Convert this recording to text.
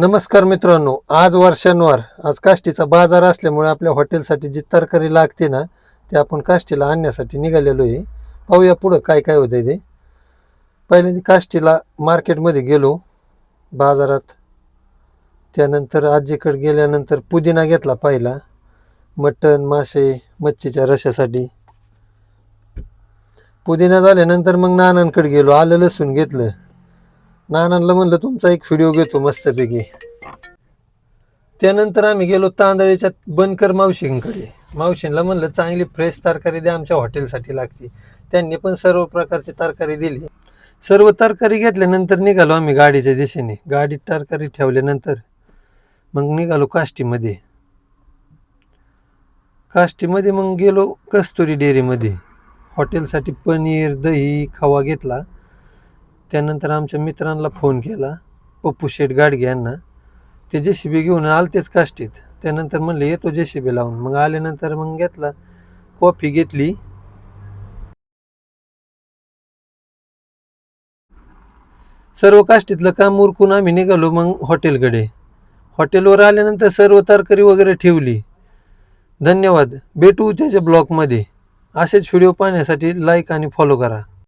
नमस्कार मित्रांनो आज वर्षांवर आज काष्टीचा बाजार असल्यामुळे आपल्या हॉटेलसाठी जी तरकारी लागते ना ते आपण काष्टीला आणण्यासाठी निघालेलो आहे. पाहूया पुढं काय काय होतंय ते. पहिल्यांदा काष्टीला मार्केटमध्ये गेलो बाजारात. त्यानंतर आजीकडे गेल्यानंतर पुदिना घेतला पहिला मटण मासे मच्छीच्या रशासाठी. पुदिना झाल्यानंतर मग नानांकडे गेलो आलं लसूण घेतलं. नानांना म्हणलं तुमचा एक व्हिडिओ घेतो मस्तपैकी. त्यानंतर आम्ही गेलो तांदळीच्या बनकर मावशींकडे. मावशींना म्हणलं चांगली फ्रेश तरकारी द्या आमच्या हॉटेलसाठी लागते. त्यांनी पण सर्व प्रकारची तरकारी दिली. सर्व तरकारी घेतल्यानंतर निघालो आम्ही गाडीच्या दिशेने. गाडीत तरकारी ठेवल्यानंतर मग निघालो काष्टीमध्ये. काष्टीमध्ये मग गेलो कस्तुरी डेअरीमध्ये. हॉटेलसाठी पनीर दही खवा घेतला. त्यानंतर आमच्या मित्रांना फोन केला पप्पू शेठ गाडगे यांना. ते जे सी बी घेऊन आलतेच काष्टीत. त्यानंतर म्हणले येतो जे सी बी लावून. मग आल्यानंतर मग घेतला कॉफी घेतली. सर्व काष्टीतलं काम उरकून आम्ही निघालो मग हॉटेलकडे. हॉटेलवर आल्यानंतर सर्व तरकारी वगैरे ठेवली. धन्यवाद भेटू त्याच्या ब्लॉगमध्ये. असेच व्हिडिओ पाहण्यासाठी लाईक आणि फॉलो करा.